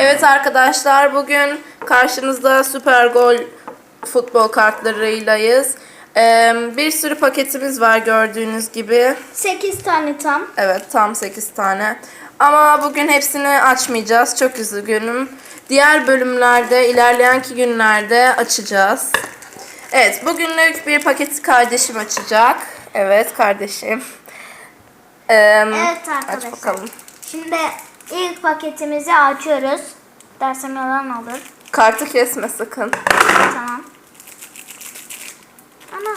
Evet arkadaşlar bugün karşınızda Süper Gol futbol kartlarıylayız. Ee, bir sürü paketimiz var gördüğünüz gibi. 8 tane tam. Evet tam 8 tane. Ama bugün hepsini açmayacağız. Çok üzgünüm. Diğer bölümlerde ilerleyenki günlerde açacağız. Evet bugünlük bir paketi kardeşim açacak. Evet kardeşim. Ee, Evet arkadaşlar. Aç bakalım. Şimdi ilk paketimizi açıyoruz. Dersem yalan olur. Kartı kesme sakın. Tamam. Ana.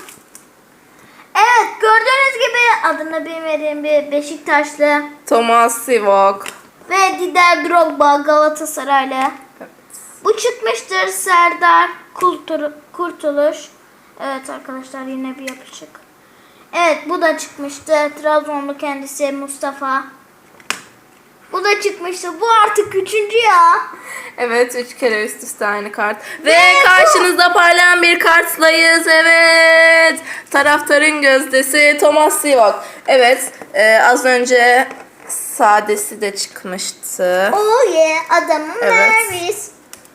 Evet gördüğünüz gibi adını bilmediğim bir Beşiktaşlı Thomas Sivok. ve Dider Drogba Galatasaraylı. Bu çıkmıştır Serdar Kultur, Kurtuluş. Evet arkadaşlar yine bir yapışık. Evet bu da çıkmıştı. Trabzonlu kendisi Mustafa. Bu da çıkmıştı. Bu artık üçüncü ya. Evet, üç kere üst üste aynı kart. Ve karşınızda parlayan bir kartlayız. Evet. Taraftarın gözdesi Thomas Sivak. Evet, e, az önce sadesi de çıkmıştı. Oh yeah adamım Evet. Mervis.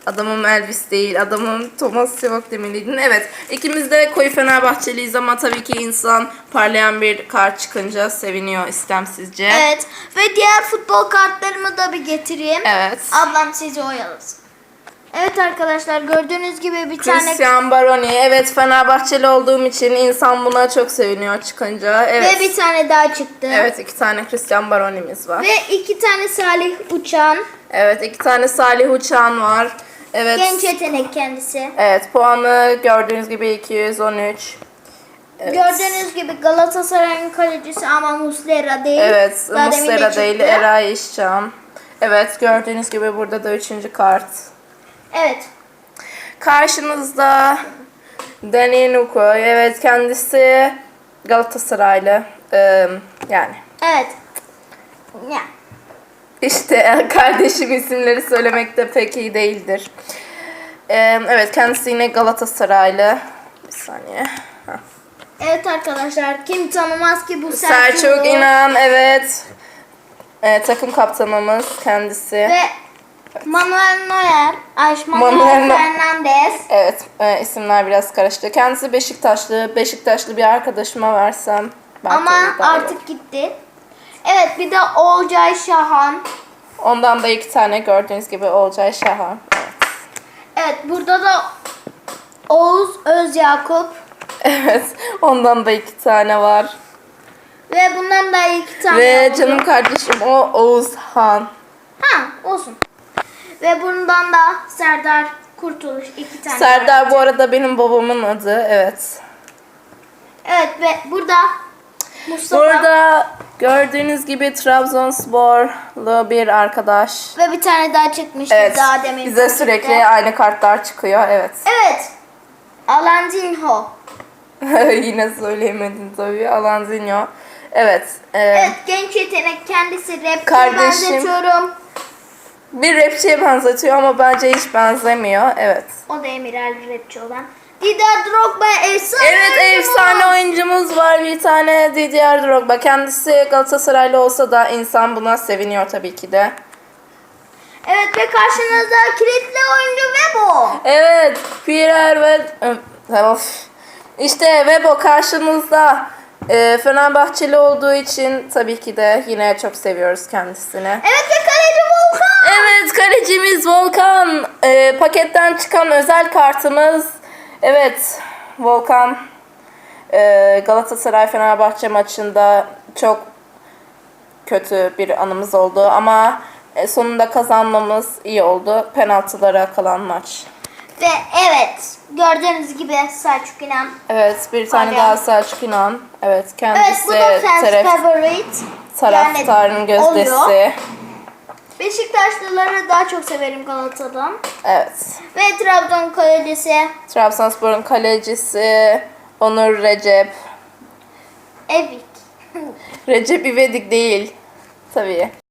Adamım Elvis değil, adamım Thomas Sivak demeliydin. Evet, ikimiz de koyu Fenerbahçeliyiz ama tabii ki insan parlayan bir kart çıkınca seviniyor istemsizce. Evet ve diğer futbol kartlarımı da bir getireyim. Evet. Ablam sizi oyalasın. Evet arkadaşlar gördüğünüz gibi bir tane Christian Baroni. Evet Fenerbahçeli olduğum için insan buna çok seviniyor çıkınca. Evet. ve bir tane daha çıktı. Evet iki tane Christian Baroni'miz var. Ve iki tane Salih Uçan. Evet iki tane Salih Uçan var. Evet. Genç yetenek kendisi. Evet puanı gördüğünüz gibi 213. Evet. Gördüğünüz gibi Galatasaray'ın kalecisi ama Muslera değil. Evet Daha demin de Muslera değil. Eray İşcan. Evet gördüğünüz gibi burada da üçüncü kart. Evet. Karşınızda Dani Nukoy. Evet kendisi Galatasaraylı. Ee, yani Evet. Ya. İşte kardeşim isimleri söylemekte pek iyi değildir. Ee, evet kendisi yine Galatasaraylı. Bir saniye. Heh. Evet arkadaşlar kim tanımaz ki bu Selçuk, Selçuk İnan evet. Ee, takım kaptanımız kendisi. Ve Manuel Neuer, ay Manuel, Manuel Neuer. Fernandes. Evet e, isimler biraz karıştı. Kendisi Beşiktaşlı. Beşiktaşlı bir arkadaşıma versem. Ama artık gitti. Evet bir de Olcay Şahan. Ondan da iki tane gördüğünüz gibi Olcay Şahan. Evet burada da Oğuz Özyakup. Evet ondan da iki tane var. Ve bundan da iki tane Ve oldu. canım kardeşim o Oğuzhan. Ha olsun. Ve bundan da Serdar Kurtuluş iki tane var. Serdar bu arada benim babamın adı. Evet. Evet ve burada Mustafa Burada gördüğünüz gibi Trabzonsporlu bir arkadaş. ve bir tane daha çıkmıştı Evet. daha demin. Bize sürekli aynı kartlar çıkıyor. Evet. Evet. Alanzinho. Yine söyleyemedim tabii. Alanzinho. Evet. e, Evet genç yetenek kendisi rapçiye Kardeşim. benzetiyorum. Bir rapçiye benzetiyor ama bence hiç benzemiyor. Evet. O da Emiral rapçi olan. Dider Drogba efsane Evet oyuncu efsane mu? oyuncumuz var bir tane Didier Drogba. Kendisi Galatasaraylı olsa da insan buna seviniyor tabii ki de. Evet ve karşınızda kilitli oyuncu Vebo. Evet, Pierre ve of. İşte Vebo karşımızda. E, Fenerbahçeli olduğu için tabii ki de yine çok seviyoruz kendisini. Evet ve kaleci Volkan. Evet, kalecimiz Volkan. E, paketten çıkan özel kartımız. Evet, Volkan e, Galatasaray Fenerbahçe maçında çok kötü bir anımız oldu ama e, sonunda kazanmamız iyi oldu. Penaltılara kalan maç. Ve evet gördüğünüz gibi Selçuk İnan. Evet bir tane Pardon. daha Selçuk İnan. Evet Evet kendisi bu da taraf, taraftarın gözdesi. oluyor. Beşiktaşlıları daha çok severim Galatasaray'dan. Evet. Ve Trabzon kalecisi Trabzonspor'un kalecisi Onur Recep. Evik. Recep İvedik değil. Tabii.